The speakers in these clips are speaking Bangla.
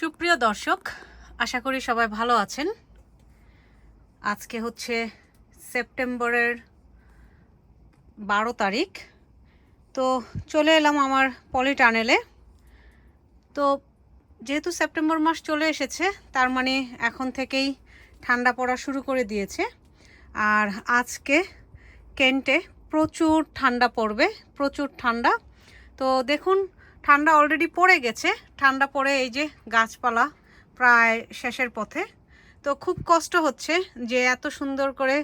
সুপ্রিয় দর্শক, আশা করি সবাই ভালো আছেন। আজকে হচ্ছে সেপ্টেম্বরের বারো তারিখ। তো চলে এলাম আমার পলি টানেলে তো যেহেতু সেপ্টেম্বর মাস চলে এসেছে, তার মানে এখন থেকেই ঠান্ডা পড়া শুরু করে দিয়েছে। আর আজকে কেন্টে প্রচুর ঠান্ডা পড়বে, প্রচুর ঠান্ডা। তো দেখুন ঠান্ডা অলরেডি পড়ে গেছে। ঠান্ডা পড়ে এই যে গাছপালা প্রায় শেষের পথে। তো খুব কষ্ট হচ্ছে যে এত সুন্দর করে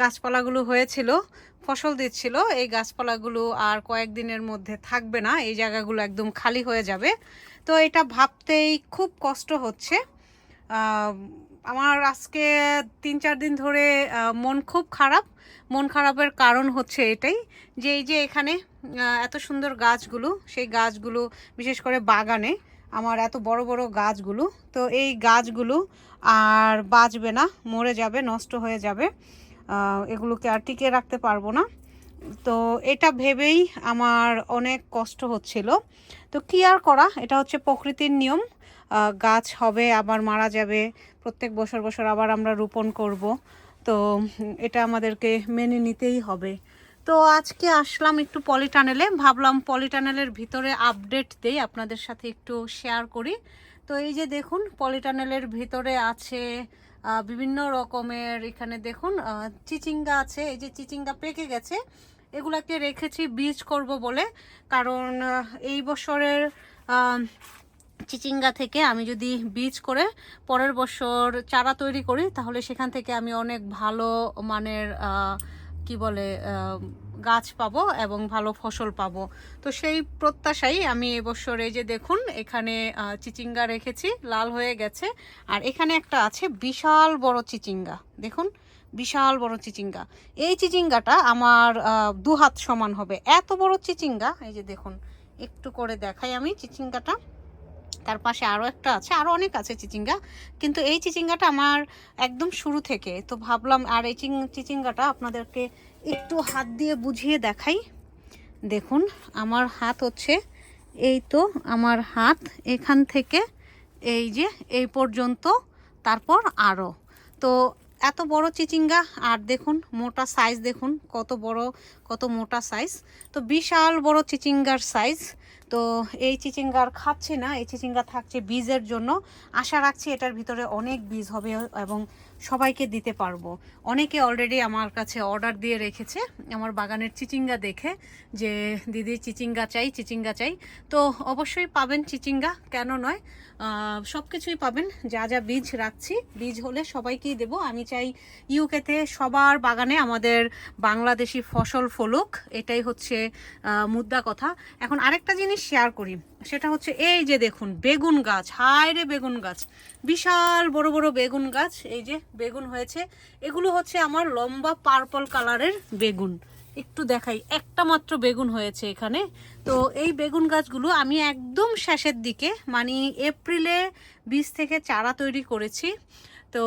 গাছপালাগুলো হয়েছিল, ফসল দিচ্ছিল। এই গাছপালাগুলো আর কয়েকদিনের মধ্যে থাকবে না, এই জায়গাগুলো একদম খালি হয়ে যাবে। তো এটা ভাবতেই খুব কষ্ট হচ্ছে। আমার আজকে তিন চার দিন ধরে মন খুব খারাপ। মন খারাপের কারণ হচ্ছে এটাই যে, এই যে এখানে এত সুন্দর গাছগুলো, সেই গাছগুলো, বিশেষ করে বাগানে, আমার এত বড় বড় গাছগুলো, তো এই গাছগুলো আর বাঁচবে না, মরে যাবে, নষ্ট হয়ে যাবে এগুলোকে আর টিকে রাখতে পারব না। তো এটা ভেবেই আমার অনেক কষ্ট হচ্ছিল। তো কি আর করা? এটা হচ্ছে প্রকৃতির নিয়ম। গাছ হবে, আবার মারা যাবে। প্রত্যেক বছর বছর আবার আমরা রোপণ করব। তো এটা আমাদেরকে মেনে নিতেই হবে। তো আজকে আসলাম একটু পলিটানেলে। ভাবলাম পলিটানেলের ভিতরে আপডেট দেই, আপনাদের সাথে একটু শেয়ার করি। তো এই যে দেখুন, পলিটানেলের ভিতরে আছে বিভিন্ন রকমের এখানে দেখুন চিচিঙ্গা আছে। এই যে চিচিঙ্গা পেকে গেছে, এগুলাকে রেখেছি, বীজ করব বলে। কারণ এই বছরের চিচিঙ্গা থেকে আমি যদি বীজ করে পরের বছর চারা তৈরি করি তাহলে সেখান থেকে আমি অনেক ভালো মানের কি বলে গাছ পাবো এবং ভালো ফসল পাবো। তো সেই প্রত্যাশাই আমি এবছর এই যে দেখুন এখানে চিচিঙ্গা রেখেছি লাল হয়ে গেছে। আর এখানে একটা আছে বিশাল বড় চিচিঙ্গা দেখুন বিশাল বড় চিচিঙ্গা। এই চিচিঙ্গাটা আমার আহ, দু হাত সমান হবে। এত বড় চিচিঙ্গা এই যে দেখুন একটু করে দেখাই আমি চিচিঙ্গাটা। তার পাশে আরও একটা আছে আরও অনেক আছে চিচিঙ্গা। কিন্তু এই চিচিঙ্গাটা আমার একদম শুরু থেকে, তো ভাবলাম আর এই চিচিঙ্গাটা আপনাদেরকে একটু হাত দিয়ে বুঝিয়ে দেখাই। দেখুন, আমার হাত হচ্ছে এই তো আমার হাত, এখান থেকে এই যে এই পর্যন্ত, তারপর আরও তো এত বড় চিচিঙ্গা, আর দেখুন, মোটা সাইজ দেখুন কত বড়, কত মোটা সাইজ তো বিশাল বড় চিচিঙ্গার সাইজ তো এই চিচিঙ্গার খাচ্ছি না, এই চিচিঙ্গা থাকছে বীজের জন্য। আশা রাখছি এটার ভিতরে অনেক বীজ হবে এবং সবাইকে দিতে পারব। অনেকে অলরেডি আমার কাছে অর্ডার দিয়ে রেখেছে, আমার বাগানের চিচিঙ্গা দেখে, যে দিদি চিচিঙ্গা চাই চিচিঙ্গা চাই। তো অবশ্যই পাবেন চিচিঙ্গা, কেন নয়? সব কিছুই পাবেন, যা যা বীজ রাখছি, বীজ হলে সবাইকেই দেব। আমি চাই ইউকেতে সবার বাগানে আমাদের বাংলাদেশি ফসল ফলুক, এটাই হচ্ছে মুদ্রা কথা। এখন আরেকটা জিনিস শেয়ার করি। সেটা হচ্ছে এই যে দেখুন, বেগুন গাছ। হায় রে বেগুন গাছ। বিশাল বড় বড় বেগুন গাছ। এই যে বেগুন হয়েছে। এগুলো হচ্ছে আমার লম্বা পার্পল কালারের বেগুন। একটু দেখাই। একটা মাত্র বেগুন হয়েছে এখানে। তো এই বেগুন গাছগুলো আমি একদম শেষের দিকে মানে এপ্রিলে বীজ থেকে চারা তৈরি করেছি। তো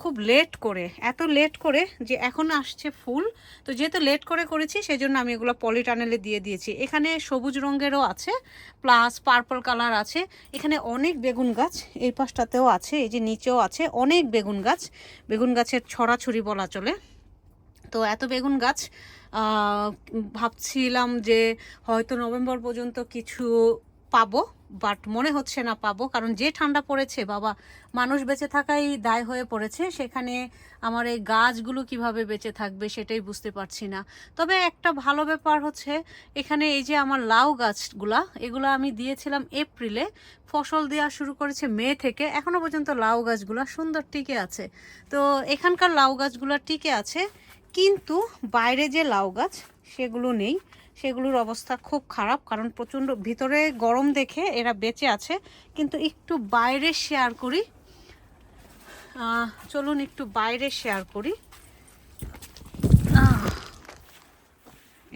খুব লেট করে, এত লেট করে যে এখন আসছে ফুল। তো যেহেতু লেট করে করেছি, সেজন্য আমি এগুলো পলিটানেলে দিয়ে দিয়েছি। এখানে সবুজ রঙেরও আছে, প্লাস পার্পল কালার আছে। এখানে অনেক বেগুন গাছ, এই পাশটাতেও আছে, এই যে নিচেও আছে অনেক বেগুন গাছ। বেগুন গাছের ছড়াছড়ি বলা চলে। তো এত বেগুন গাছ ভাবছিলাম যে হয়তো নভেম্বর পর্যন্ত কিছু পাবো বাট মনে হচ্ছে না পাবো, কারণ যে ঠান্ডা পড়েছে, বাবা, মানুষ বেঁচে থাকাই দায় হয়ে পড়েছে, সেখানে আমার এই গাছগুলো কীভাবে বেঁচে থাকবে সেটাই বুঝতে পারছি না। তবে একটা ভালো ব্যাপার হচ্ছে, এখানে এই যে আমার লাউ গাছগুলা, এগুলো আমি দিয়েছিলাম এপ্রিলে, ফসল দেওয়া শুরু করেছে মে থেকে, এখনও পর্যন্ত লাউ গাছগুলা সুন্দর টিকে আছে। তো এখানকার লাউ গাছগুলা টিকে আছে কিন্তু বাইরে যে লাউ গাছ, সেগুলো নেই। সেগুলোর অবস্থা খুব খারাপ, কারণ প্রচণ্ড ভিতরে গরম দেখে এরা বেঁচে আছে। কিন্তু একটু বাইরে শেয়ার করি। চলুন একটু বাইরে শেয়ার করি।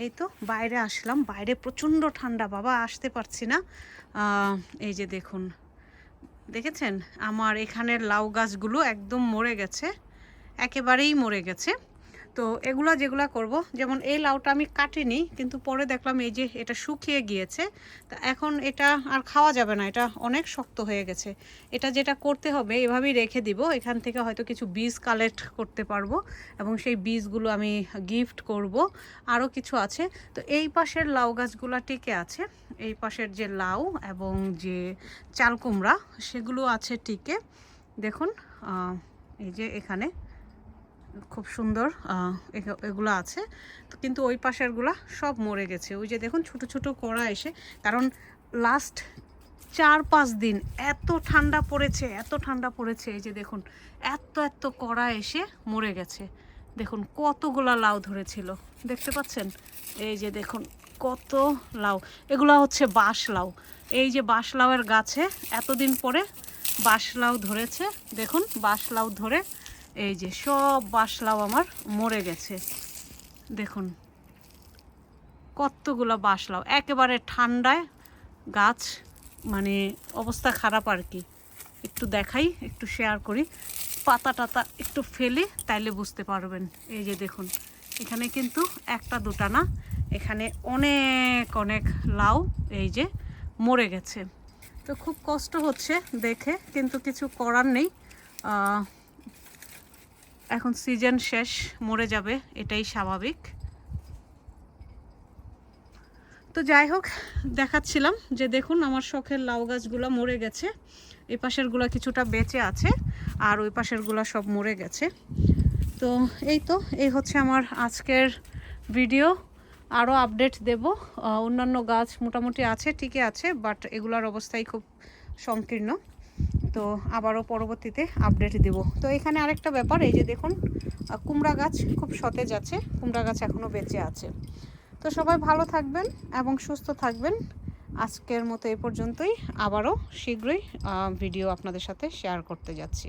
এই তো বাইরে আসলাম। বাইরে প্রচণ্ড ঠান্ডা, বাবা, আসতে পারছি না। এই যে দেখুন। দেখেছেন? আমার এখানের লাউ গাছগুলো একদম মরে গেছে। একেবারেই মরে গেছে। তো এগুলা যেগুলা করব, যেমন এই লাউটা আমি কাটিনি, কিন্তু পরে দেখলাম এই যে এটা শুকিয়ে গিয়েছে, তা এখন এটা আর খাওয়া যাবে না, এটা অনেক শক্ত হয়ে গেছে। এটা যেটা করতে হবে, এভাবেই রেখে দিব, এখান থেকে হয়তো কিছু বীজ কালেক্ট করতে পারব, এবং সেই বীজগুলো আমি গিফট করব। আরও কিছু আছে, তো এই পাশের লাউ গাছগুলো টিকে আছে, এই পাশের যে লাউ এবং যে চাল কুমড়া, সেগুলো আছে টিকে। দেখুন এই যে এখানে খুব সুন্দর এগুলো আছে। তো কিন্তু ওই পাশেরগুলা সব মরে গেছে। ওই যে দেখুন ছোট ছোট কড়া এসে, কারণ লাস্ট চার পাঁচ দিন এত ঠান্ডা পড়েছে, এত ঠান্ডা পড়েছে। এই যে দেখুন, এত এত কড়া এসে মরে গেছে। দেখুন কতগুলা লাউ ধরেছিল, দেখতে পাচ্ছেন? এই যে দেখুন কত লাউ। এগুলো হচ্ছে বাঁশ লাউ। এই যে বাঁশ লাউয়ের গাছে এতদিন পরে বাঁশ লাউ ধরেছে। দেখুন বাঁশ লাউ ধরে এই যে সব বাসলাও আমার মরে গেছে। দেখুন, কতগুলো বাসলাও। একেবারে ঠান্ডায় গাছ মানে অবস্থা খারাপ আর কি। একটু দেখাই, একটু শেয়ার করি। পাতা টাতা একটু ফেলে, তাইলে বুঝতে পারবেন। এই যে দেখুন, এখানে কিন্তু একটা দুটা না, এখানে অনেক অনেক লাউ এই যে মরে গেছে। তো খুব কষ্ট হচ্ছে দেখে, কিন্তু কিছু করার নেই। এখন সিজন শেষ, মরে যাবে, এটাই স্বাভাবিক। তো যাই হোক, দেখাচ্ছিলাম যে দেখুন আমার শখের লাউ গাছগুলো মরে গেছে। এই পাশেরগুলো কিছুটা বেঁচে আছে, আর ওই পাশেরগুলো সব মরে গেছে। তো এই তো, এই হচ্ছে আমার আজকের ভিডিও। আরও আপডেট দেব। অন্যান্য গাছ মোটামুটি আছে, ঠিকই আছে, বাট এগুলার অবস্থাই খুব সংকীর্ণ। তো আবারও পরবর্তীতে আপডেট দেব। তো এখানে আরেকটা ব্যাপার, এই যে দেখুন কুমড়া গাছ খুব সতেজ আছে, কুমড়া গাছ এখনও বেঁচে আছে। তো সবাই ভালো থাকবেন এবং সুস্থ থাকবেন। আজকের মতো এ পর্যন্তই, আবারও শীঘ্রই ভিডিও আপনাদের সাথে শেয়ার করতে যাচ্ছি।